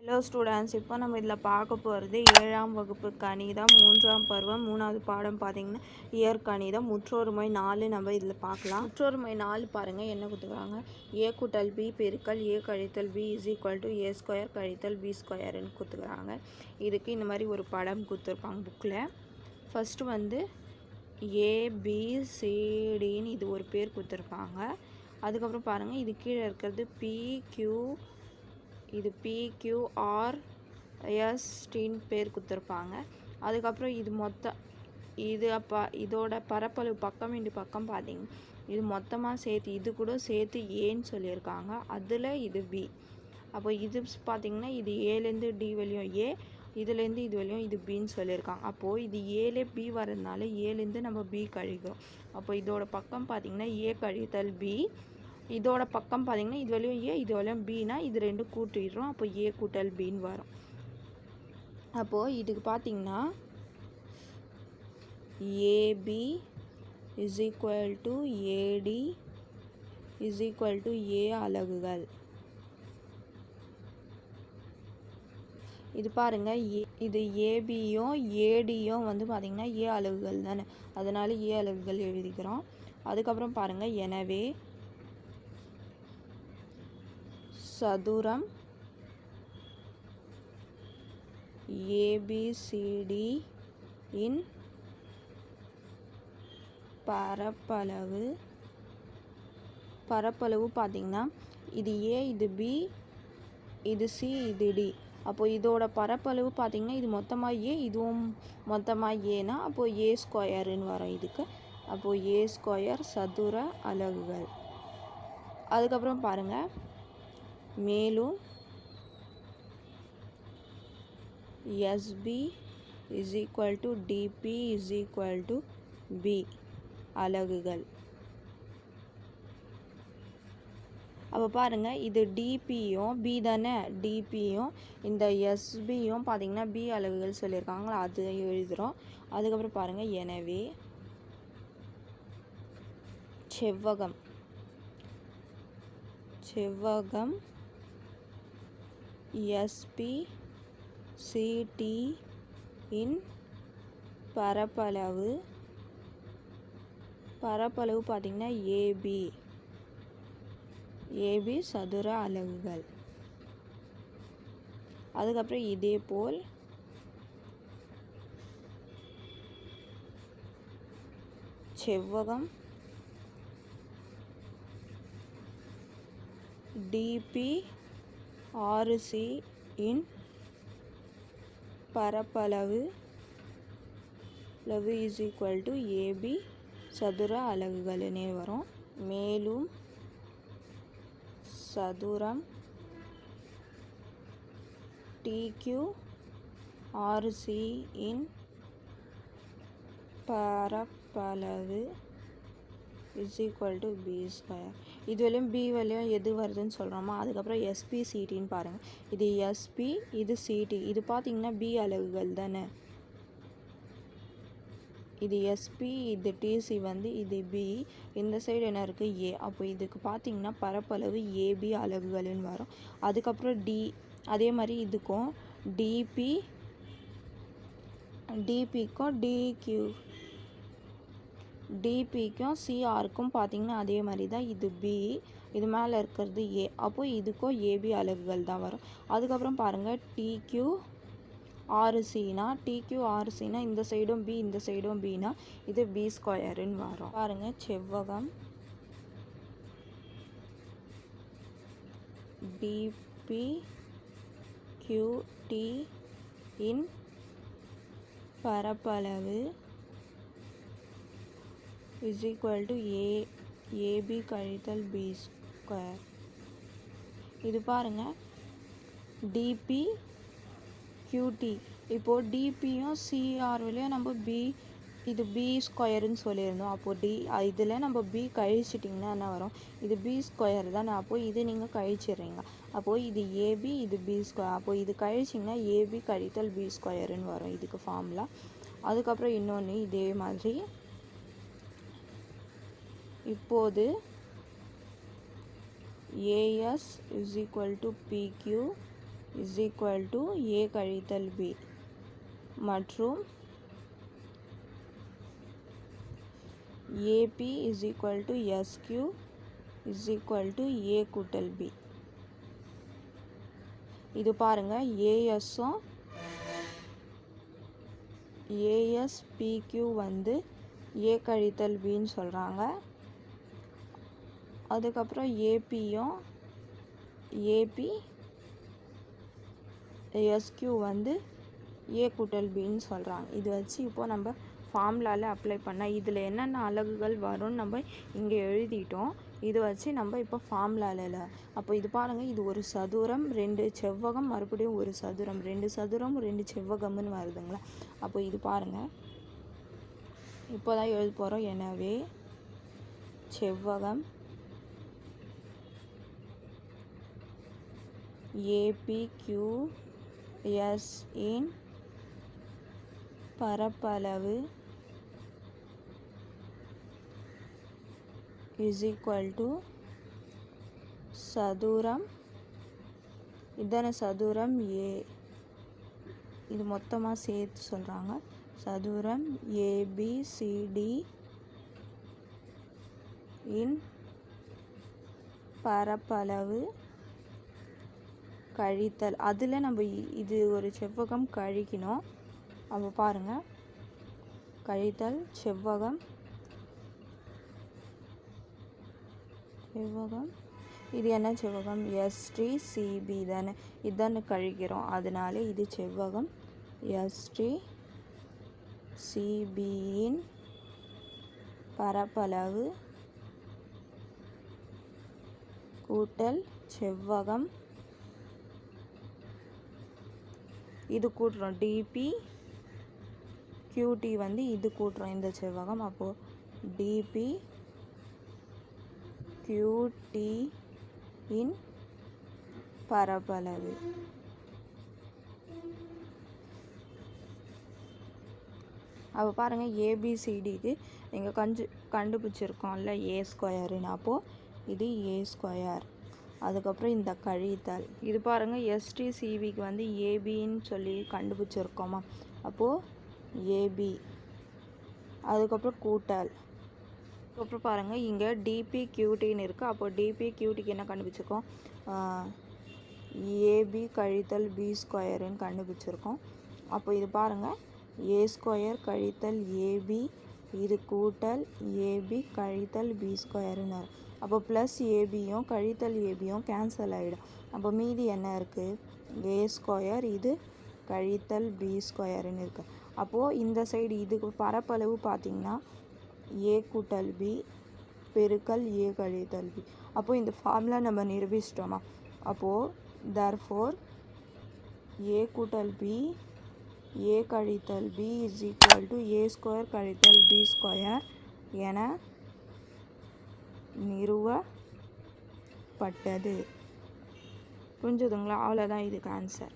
Hello students இப்போ நம்ம இதில் பார்க்க போகிறது ஏழாம் வகுப்பு கணிதம் மூன்றாம் பருவம் மூணாவது பாடம் பார்த்தீங்கன்னா இயற்கணிதம் முற்றொருமை நாலு நம்ம இதில் பார்க்கலாம். முற்றொருமை நாலு பாருங்கள் என்ன கொடுத்துருக்காங்க? ஏ கூட்டல் பி பெருக்கல் ஏ கழித்தல் B is equal to A square கழித்தல் பி ஸ்கொயர்னு கொடுத்துக்கிறாங்க இதுக்கு இந்த மாதிரி ஒரு படம் கொடுத்துருப்பாங்க புக்கில் ஃபஸ்ட்டு வந்து ஏபிசிடின்னு இது ஒரு பேர் கொடுத்துருப்பாங்க. அதுக்கப்புறம் பாருங்கள் இது கீழே இருக்கிறது பிக்யூ இது பிக்யூஆர் எஸ்டின்னு பேர் கொடுத்துருப்பாங்க. அதுக்கப்புறம் இது மொத்த இது அப்போ இதோட பரப்பளவு பக்கம் இண்டு பக்கம் பார்த்தீங்க இது மொத்தமாக சேர்த்து இது கூட சேர்த்து ஏன்னு சொல்லியிருக்காங்க. அதில் இது பி அப்போ இது பார்த்தீங்கன்னா இது ஏலேருந்து டி வழியும் ஏ இதுலேருந்து இது வரையும் இது பின்னு சொல்லியிருக்காங்க. அப்போது இது ஏலே பி வரதுனால ஏலேருந்து நம்ம பி கழிக்கிறோம். அப்போ இதோட பக்கம் பார்த்திங்கன்னா ஏ கழித்தல் பி இதோட பக்கம் பார்த்திங்கன்னா இது வரையும் ஏ இது வரையும் பின்னா இது ரெண்டும் கூட்டிடுறோம். அப்போ ஏ கூட்டல் பின்னு வரும். அப்போது இதுக்கு பார்த்திங்கன்னா AB is equal to AD is equal to A அலகுகள். இது பாருங்கள் ஏ இது ஏபியும் ஏடியும் வந்து பார்த்திங்கன்னா ஏ அலகுகள் தானே. அதனால் ஏ அலகுகள் எழுதிக்கிறோம். அதுக்கப்புறம் பாருங்கள் எனவே சதுரம். ஏபிசிடி இன் பரப்பளவு. பரப்பளவு பார்த்திங்கன்னா இது ஏ இது பி இது சி இது டி அப்போது இதோட பரப்பளவு பார்த்திங்கன்னா இது மொத்தமாக ஏ இதுவும் மொத்தமாக ஏனா அப்போது ஏ ஸ்கொயருன்னு வரும் இதுக்கு. அப்போது ஏ ஸ்கொயர் சதுர அலகுகள். அதுக்கப்புறம் பாருங்கள் மேலும் SB is equal to DB is equal to B அலகுகள். அப்போ பாருங்கள் இது டிபியும் பி தானே? டிபியும் இந்த எஸ்பியும் பார்த்தீங்கன்னா பி அலகுகள் சொல்லியிருக்காங்களா? அது எழுதுகிறோம் அதுக்கப்புறம் பாருங்கள் எனவே செவ்வகம். செவ்வகம் எஸ்பி சிடி இன் பரப்பளவு பரப்பளவு பார்த்திங்கன்னா ஏபி ஏபி சதுர அலகுகள். அதுக்கப்புறம் இதே போல் செவ்வகம் டிபி ஆர்சி இன் பரப்பளவு அளவு இஸ் ஈக்குவல் டு ஏபி சதுர அலகுகளுனே வரும். மேலும் சதுரம் டிக்யூ ஆர்சி இன் பரப்பளவு is equal to B square இது வரையும் பி வரையும் எது வருதுன்னு சொல்கிறோமோ அதுக்கப்புறம் எஸ்பி சிடின்னு பாருங்கள் இது எஸ்பி இது சிடி இது பார்த்திங்கன்னா பி அலகுகள் தானே. இது எஸ்பி இது டிசி வந்து இது பி இந்த சைடு என்ன இருக்குது ஏ அப்போ இதுக்கு பார்த்தீங்கன்னா பரப்பளவு ஏபி அலகுகள்னு வரும். அதுக்கப்புறம் டி அதே மாதிரி இதுக்கும் டிபி டிபிக்கும் டிக்யூ டிபிக்கும் சிஆருக்கும் பார்த்தீங்கன்னா அதே மாதிரி தான் இது பி இது மேலே இருக்கிறது ஏ அப்போ இதுக்கும் ஏபி அலகுகள் தான் வரும். அதுக்கப்புறம் பாருங்கள் டிக்யூ ஆர்சினா டிக்யூ ஆர்சினா இந்த சைடும் பி இந்த சைடும் பினா இது பி ஸ்கொயருன்னு வரும். பாருங்கள் செவ்வகம் டிபி கியூடி இன் பரப்பளவு is equal to A AB கழித்தல் பி ஸ்கொயர் இது பாருங்கள் டிபி கியூடி இப்போது டிபியும் சிஆர்விலையும் நம்ம பி இது பி ஸ்கொயருன்னு சொல்லியிருந்தோம். அப்போது டி இதில் நம்ம பி கழிச்சிட்டிங்கன்னா என்ன வரும்? இது பி ஸ்கொயர் தானே. அப்போது இது நீங்கள் கழிச்சிடுறீங்க. அப்போது இது ஏபி இது பி ஸ்கொயர் அப்போது இது கழிச்சிங்கன்னா ஏபி கழித்தல் பி ஸ்கொயருன்னு வரும். இதுக்கு ஃபார்முலா அதுக்கப்புறம் இன்னொன்று இதே மாதிரி இப்போது AS is equal to BQ is equal to A கழித்தல் பி மற்றும் AB is equal to SQ is equal to A கூட்டல் பி இது பாருங்க ஏஎஸ்ஸும் ஏஎஸ்பிக்யூ வந்து ஏ கழித்தல் பின்னு சொல்கிறாங்க அதுக்கப்புறம் ஏபியும் ஏபி எஸ்கியூ வந்து ஏ கூட்டல் பின்னு சொல்கிறாங்க இது வச்சு இப்போது நம்ம ஃபார்முலாவில் அப்ளை பண்ணால் இதில் என்னென்ன அலகுகள் வரும்னு நம்ம இங்கே எழுதிட்டோம். இது வச்சு நம்ம இப்போ ஃபார்முலாவில் அப்போ இது பாருங்கள் இது ஒரு சதுரம் ரெண்டு செவ்வகம் மறுபடியும் ஒரு சதுரம் ரெண்டு சதுரம் ரெண்டு செவ்வகம்னு வருதுங்களா? அப்போ இது பாருங்கள் இப்போ தான் எழுத போகிறோம் எனவே செவ்வகம் ஏபிக்யூஎஸ் இன் பரப்பளவு இஸ் ஈக்குவல் டு சதுரம். இதான சதுரம் ஏ. இது மொத்தமாக சேர்த்து சொல்கிறாங்க சதுரம் ஏபிசிடி இன் பரப்பளவு கழித்தல். அதில் நம்ம இ- இது ஒரு செவ்வகம் கழிக்கணும். நம்ம பாருங்கள் கழித்தல் செவ்வகம் செவ்வகம். இது என்ன செவ்வகம்? எஸ்டி சிபி தானே. இதானே கழிக்கிறோம். அதனால இது செவ்வகம். எஸ்டி சிபியின் பரப்பளவு கூட்டல் செவ்வகம் இது கூட்டுறோம். டிபி கியூடி வந்து இது கூட்டுறோம். இந்த செவ்வகம். அப்போது டிபி கியூடி இன் பரப்பளவு. அப்போ பாருங்கள் ஏபிசிடிக்கு எங்கள் கஞ்சு கண்டுபிடிச்சிருக்கோம்ல ஏ ஸ்கொயருன்னு அப்போது இது ஏ ஸ்கொயர் அதுக்கப்புறம் இந்த கழித்தல். இது பாருங்கள் எஸ்டிசிவிக்கு வந்து ஏபின்னு சொல்லி கண்டுபிடிச்சிருக்கோமா? அப்போது ஏபி அதுக்கப்புறம் கூட்டல். அதுக்கப்புறம் பாருங்கள் இங்கே டிபி கியூடின்னு இருக்குது அப்போது டிபி கியூடிக்கு என்ன கண்டுபிடிச்சிருக்கோம்? ஏபி கழித்தல் பி ஸ்கொயருன்னு கண்டுபிடிச்சிருக்கோம். அப்போ இது பாருங்கள் ஏ ஸ்கொயர் கழித்தல் ஏபி இது கூட்டல் ஏபி கழித்தல் பி ஸ்கொயருன்னு அப்போ ப்ளஸ் ஏபியும் கழித்தல் ஏபியும் கேன்சல் ஆகிடும் அப்போ மீதி என்ன இருக்குது ஏ ஸ்கொயர் இது கழித்தல் பி ஸ்கொயருன்னு இருக்குது அப்போது இந்த சைடு இதுக்கு பரப்பளவு பார்த்திங்கன்னா ஏ கூட்டல் பி பெருக்கல் ஏ கழித்தல் பி அப்போது இந்த ஃபார்முலா நம்ம நிரூபிச்சிட்டோமா? அப்போது தர்ஃபோர் ஏ கூட்டல் பி ஏ கழித்தல் B is equal to A square கழித்தல் பி ஸ்கொயர் என நிறுவப்பட்டது. புரிஞ்சுதுங்களா? அவ்வளோதான் இதுக்கு ஆன்சர்